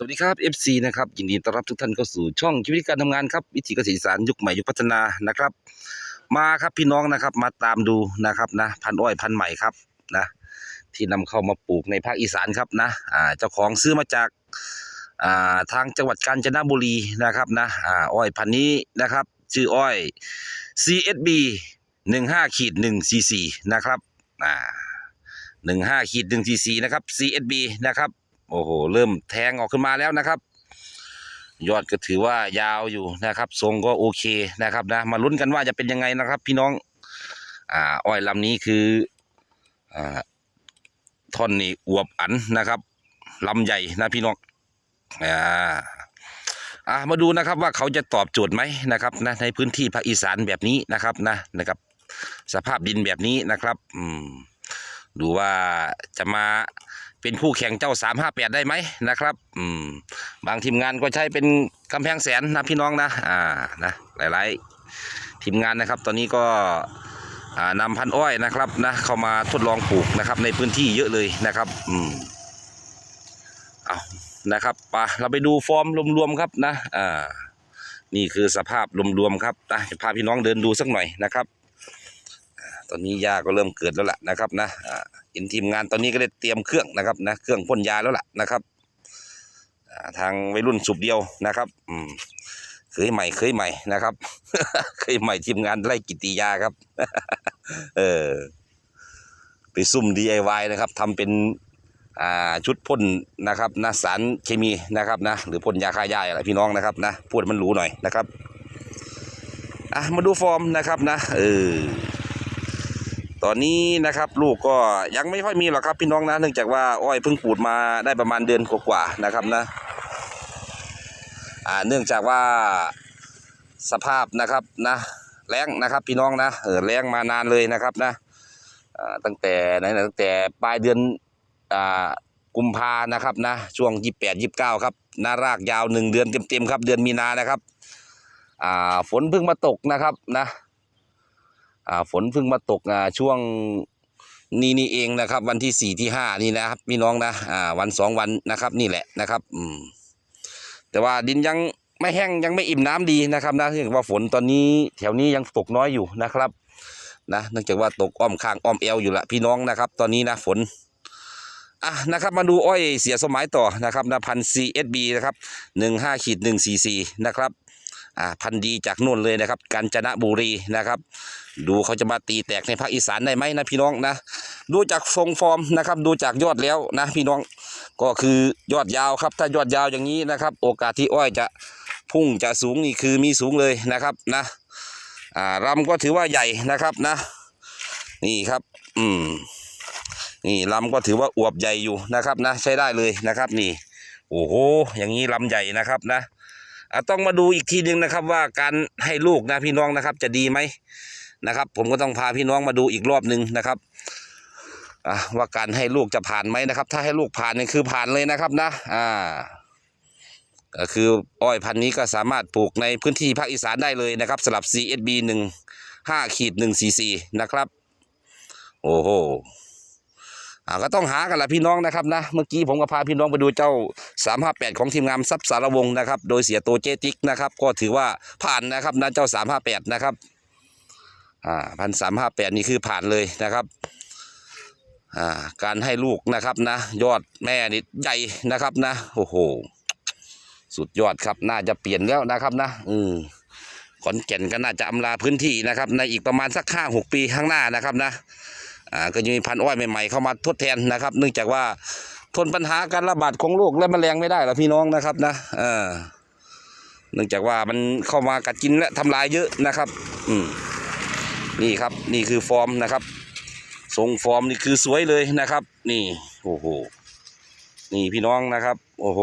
สวัสดีครับ FC นะครับยินดีต้อนรับทุกท่านเข้าสู่ช่องชีวิตการทำงานครับวิถีเกษตรอีสานยุคใหม่ยุคพัฒนานะครับ มาครับพี่น้องนะครับ มาตามดูนะครับนะพันอ้อยพันใหม่ครับนะ ที่นำเข้ามาปลูกในภาคอีสานครับนะอ่าเจ้าของซื้อมาจากอ่าทางจังหวัดกาญจนบุรีนะครับนะอ่าอ้อยพันนี้นะครับ ชื่ออ้อย CSB 15ขีด1 cc นะครับอ่า15ขีด1 cc นะครับ CSB นะครับ โอ้โห เริ่มแทงออกขึ้นมาแล้วนะครับ ยอดก็ถือว่ายาวอยู่นะครับ ทรงก็โอเคนะครับนะ มาลุ้นกันว่าจะเป็นยังไงนะครับ พี่น้อง อ่า อ้อยลำนี้คืออ่าท่อนนี่อวบอันนะครับลำใหญ่นะพี่น้องอ่าอ่ามาดูนะครับว่าเขาจะตอบโจทย์ไหมนะครับนะในพื้นที่ภาคอีสานแบบนี้นะครับนะนะครับ สภาพดินแบบนี้นะครับ อืมดูว่าจะมา เป็นคู่แข่งเจ้าสามห้าแปดได้ไหมนะครับ อืม บางทีมงานก็ใช้เป็นกำแพงแสนนะพี่น้องนะ อ่า นะ หลายๆ ทีมงานนะครับ ตอนนี้ก็อ่านำพันอ้อยนะครับนะเข้ามาทดลองปลูกนะครับ ในพื้นที่เยอะเลยนะครับ อืม เอานะครับปะเราไปดูฟอร์มรวมๆครับนะ อ่า นี่คือสภาพรวมๆครับนะจะพาพี่น้องเดินดูสักหน่อยนะครับ ตอนนี้ยาก็เริ่มเกิดแล้วล่ะนะครับนะ อ่า เห็นทีมงานตอนนี้ก็ได้เตรียมเครื่องนะครับนะเครื่องพ่นยาแล้วล่ะนะครับทางวัยรุ่นสุบเดียวนะครับอืมเคยใหม่เคยใหม่นะครับ เคยใหม่ทีมงานไล่กิติยาครับ เออไปซุ่ม DIY นะครับทำเป็นอ่าชุดพ่นนะครับนะสารเคมีนะครับนะหรือพ่นยาฆ่าหญ้าอะไรพี่น้องนะครับนะพูดมันรู้หน่อยนะครับอะมาดูฟอร์มนะครับนะเออ ตอนนี้นะครับลูกก็ยังไม่ค่อยมีหรอกครับพี่น้องนะเนื่องจากว่าอ้อยเพิ่งปลูดมาได้ประมาณเดือนกว่าๆนะครับนะอ่าเนื่องจากว่าสภาพนะครับนะแรงนะครับพี่น้องนะเออแรงมานานเลยนะครับนะตั้งแต่ไหนตั้งแต่ปลายเดือนอ่ากุมภานะครับนะช่วงยี่แปดยี่เก้าครับนารากยาวหนึ่งเดือนเต็มๆครับเดือนมีนานะครับอ่าฝนเพิ่งมาตกนะครับนะ ฝนเพิ่งมาตกช่วงนี้นี่เองนะครับ วันที่สี่ที่ห้านี่นะครับพี่น้องนะอ่าวันสองวันนะครับ นี่แหละนะครับ อืม แต่ว่าดินยังไม่แห้งยังไม่อิ่มน้ำดีนะครับนะเนื่องจากว่าฝนตอนนี้แถวนี้ยังตกน้อยอยู่นะครับนะเนื่องจากว่าตกอ้อมข้างอ้อมเอวอยู่ละพี่น้องนะครับ ตอนนี้นะฝนอะนะครับมาดูอ้อยเสียสมัยต่อนะครับนะพันซีเอสบีนะครับหนึ่งห้าขีดหนึ่งสี่สี่นะครับ พันธุ์ดีจากนู่นเลยนะครับกาญจนบุรีนะครับ ดูเขาจะมาตีแตกในภาคอีสานได้ไหมนะพี่น้องนะ ดูจากทรงฟอร์มนะครับ ดูจากยอดแล้วนะพี่น้องก็คือยอดยาวครับ ถ้ายอดยาวอย่างนี้นะครับ โอกาสที่อ้อยจะพุ่งจะสูงนี่คือมีสูงเลยนะครับนะอ่ารำก็ถือว่าใหญ่นะครับนะ นี่ครับ อืมนี่ลำก็ถือว่าอวบใหญ่อยู่นะครับนะ ใช้ได้เลยนะครับ นี่ โอ้โหอย่างนี้ลำใหญ่นะครับนะ ต้องมาดูอีกทีหนึ่งนะครับ ว่าการให้ลูกนะพี่น้องนะครับ จะดีไหมนะครับ ผมก็ต้องพาพี่น้องมาดูอีกรอบหนึ่งนะครับอะว่าการให้ลูกจะผ่านไหมนะครับ ถ้าให้ลูกผ่านนี่คือผ่านเลยนะครับนะอ่าก็คืออ้อยพันนี้ก็สามารถปลูกในพื้นที่ภาคอีสานได้เลยนะครับสำหรับ CSB หนึ่งห้าขีดหนึ่งซีซีนะครับ โอ้โห อ่าก็ต้องหากันละพี่น้องนะครับนะเมื่อกี้ผมก็พาพี่น้องไปดูเจ้า 358 ของทีมงานทรัพย์สารวงนะครับโดยเสียโตเจติกนะครับก็ถือว่าผ่านนะครับนะเจ้า 358 นะครับอ่าพันสามห้าแปดนี่คือผ่านเลยนะครับอ่าการให้ลูกนะครับนะ ยอดแม่นี่ใหญ่นะครับนะโอ้โหสุดยอดครับน่าจะเปลี่ยนแล้วนะครับนะอืมขอนแก่นก็น่าจะอำลาพื้นที่นะครับ ในอีกประมาณสักห้าหกปีข้างหน้านะครับนะ อ่าก็จะมีพันธุ์อ้อยใหม่ๆเข้ามาทดแทนนะครับ เนื่องจากว่าทนปัญหาการระบาดของโรคและแมลงไม่ได้หรอพี่น้องนะครับนะเออเนื่องจากว่ามันเข้ามากัดกินและทำลายเยอะนะครับ อืมนี่ครับนี่คือฟอร์มนะครับทรงฟอร์มนี่คือสวยเลยนะครับ นี่โอ้โหนี่พี่น้องนะครับ โอ้โห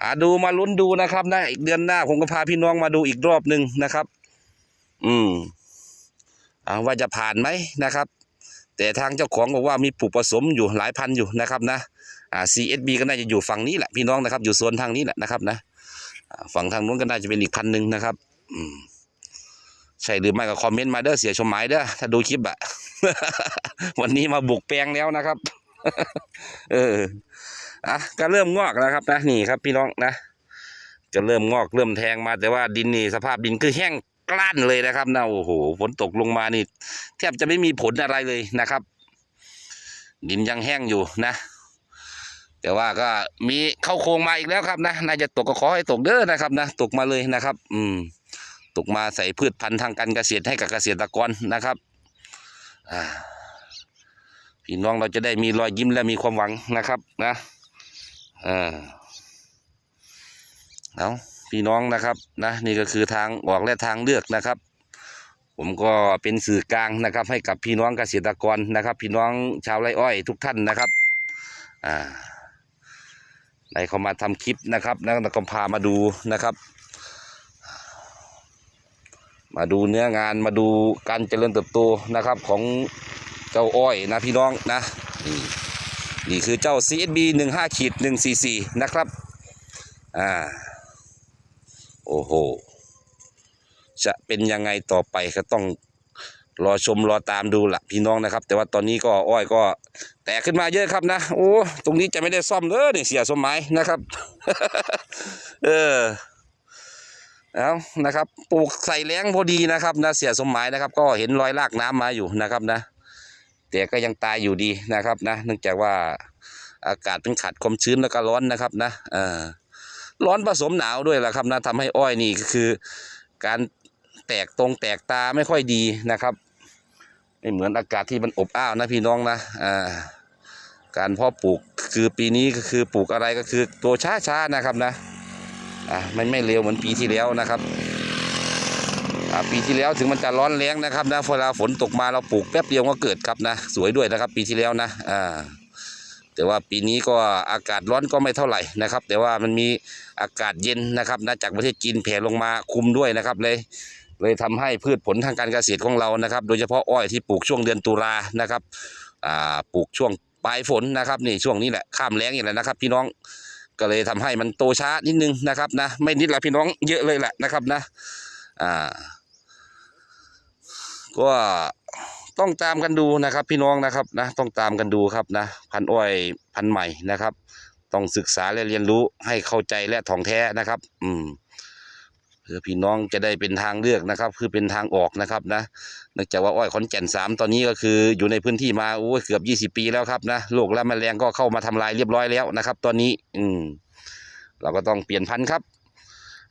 อ่าดูมาลุ้นดูนะครับนะอีกเดือนหน้าผมก็พาพี่น้องมาดูอีกรอบหนึ่งนะครับ อืม ว่าจะผ่านไหมนะครับ แต่ทางเจ้าของบอกว่ามีปลูกผสมอยู่หลายพันอยู่นะครับนะอ่า CSB ก็น่าจะอยู่ฝั่งนี้แหละพี่น้องนะครับ อยู่โซนทางนี้แหละนะครับนะฝั่งทางนู้นก็น่าจะเป็นอีกพันหนึ่งนะครับอืมใช่หรือไม่ก็คอมเมนต์มาเด้อเสียชมหมายเด้อถ้าดูคลิปอะวันนี้มาบุกแปลงแล้วนะครับ เอออะก็เริ่มงอกแล้วครับนะนี่ครับ พี่น้องนะจะเริ่มงอกเริ่มแทงมาแต่ว่าดินนี่สภาพดินคือแห้ง กล้านเลยนะครับนะโอ้โหฝนตกลงมานี่แทบจะไม่มีผลอะไรเลยนะครับ ดินยังแห้งอยู่นะ แต่ว่าก็มีเข้าโครงมาอีกแล้วครับนะน่าจะตกก็ขอให้ตกเด้อนะครับนะตกมาเลยนะครับ อืม ตกมาใส่พืชพันธุ์ทางการเกษตรให้กับเกษตรกรนะครับอ่าพี่น้องเราจะได้มีรอยยิ้มและมีความหวังนะครับ นะอ่าเอา พี่น้องนะครับนะนี่ก็คือทางออกและทางเลือกนะครับ ผมก็เป็นสื่อกลางนะครับ ให้กับพี่น้องเกษตรกรนะครับ พี่น้องชาวไร่อ้อยทุกท่านนะครับอ่าได้เข้ามาทำคลิปนะครับแล้วก็พามาดูนะครับ มาดูเนื้องานมาดูการเจริญเติบโตนะครับของเจ้าอ้อยนะพี่น้องนะนี่นี่คือเจ้า CSB 1 5ขีด144 นะครับ อ่า โอ้โห จะเป็นยังไงต่อไปก็ต้องรอชมรอตามดูละพี่น้องนะครับ แต่ว่าตอนนี้ก็อ้อยก็ แตกขึ้นมาเยอะครับนะ โอ้ตรงนี้จะไม่ได้ซ่อมเลยเนี่ยเสียสมหมายนะครับ เออเอานะครับปลูกใส่แล้งพอดีนะครับนะเสียสมหมายนะครับ ก็เห็นรอยลากน้ำมาอยู่นะครับนะ แต่ก็ยังตายอยู่ดีนะครับนะ เนื่องจากว่าอากาศเป็นขาดความชื้นแล้วก็ร้อนนะครับนะเออ ร้อนผสมหนาวด้วยแหละครับนะทำให้อ้อยนี่คือการแตกตรงแตกตาไม่ค่อยดีนะครับไม่เหมือนอากาศที่มันอบอ้าวนะพี่น้องนะอ่าการเพาะปลูกคือปีนี้ก็คือปลูกอะไรก็คือตัวช้าๆนะครับนะอ่ามันไม่เร็วเหมือนปีที่แล้วนะครับอ่าปีที่แล้วถึงมันจะร้อนแรงนะครับนะเวลาฝนตกมาเราปลูกแป๊บเดียวก็เกิดครับนะ สวยด้วยนะครับ ปีที่แล้วนะอ่า แต่ว่าปีนี้ก็อากาศร้อนก็ไม่เท่าไหร่นะครับ แต่ว่ามันมีอากาศเย็นนะครับนะจากประเทศจีนแผ่ลงมาคุมด้วยนะครับเลยเลยทำให้พืชผลทางการเกษตรของเรานะครับ โดยเฉพาะอ้อยที่ปลูกช่วงเดือนตุลานะครับอ่าปลูกช่วงปลายฝนนะครับนี่ช่วงนี้แหละข้ามแล้งอย่างไรนะครับ พี่น้องก็เลยทำให้มันโตช้านิดนึงนะครับนะไม่นิดละพี่น้องเยอะเลยแหละนะครับนะอ่าก็ ต้องตามกันดูนะครับพี่น้องนะครับนะต้องตามกันดูครับนะพันอ้อยพันใหม่นะครับ ต้องศึกษาและเรียนรู้ให้เข้าใจและถ่องแท้นะครับ อืมเพื่อพี่น้องจะได้เป็นทางเลือกนะครับ คือเป็นทางออกนะครับนะเนื่องจากว่าอ้อยขอนแก่นสามตอนนี้ก็คืออยู่ในพื้นที่มาโอ้ยเกือบยี่สิบปีแล้วครับนะโรคและแมลงก็เข้ามาทำลายเรียบร้อยแล้วนะครับ ตอนนี้ อืม เราก็ต้องเปลี่ยนพันธุ์ครับ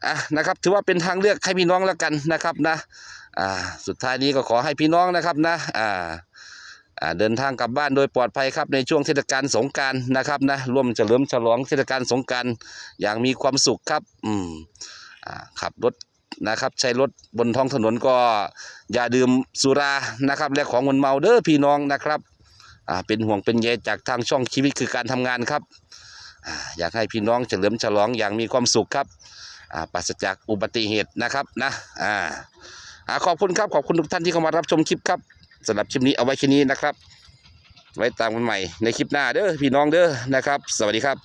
อะนะครับ ถือว่าเป็นทางเลือกให้พี่น้องแล้วกันนะครับนะ อ่าสุดท้ายนี้ก็ขอให้พี่น้องนะครับนะอ่าเดินทางกลับบ้านโดยปลอดภัยครับในช่วงเทศกาลสงการนะครับนะร่วมเฉลิมฉลองเทศกาลสงการอย่างมีความสุขครับอืมอขับรถนะครับ ใช้รถบนท้องถนนก็อย่าดื่มสุรานะครับ และของมึนเมาเด้อพี่น้องนะครับอ่าเป็นห่วงเป็นใยจากทางช่องชีวิตคือการทำงานครับอยากให้พี่น้องเฉลิมฉลองอย่างมีความสุขครับอ่าปราศจากอุบัติเหตุนะครับนะอ่า ขอบคุณครับขอบคุณทุกท่านที่เข้ามารับชมคลิปครับสำหรับคลิปนี้เอาไว้แค่นี้นะครับ ไว้ตามกันใหม่ในคลิปหน้าเด้อพี่น้องเด้อนะครับ สวัสดีครับ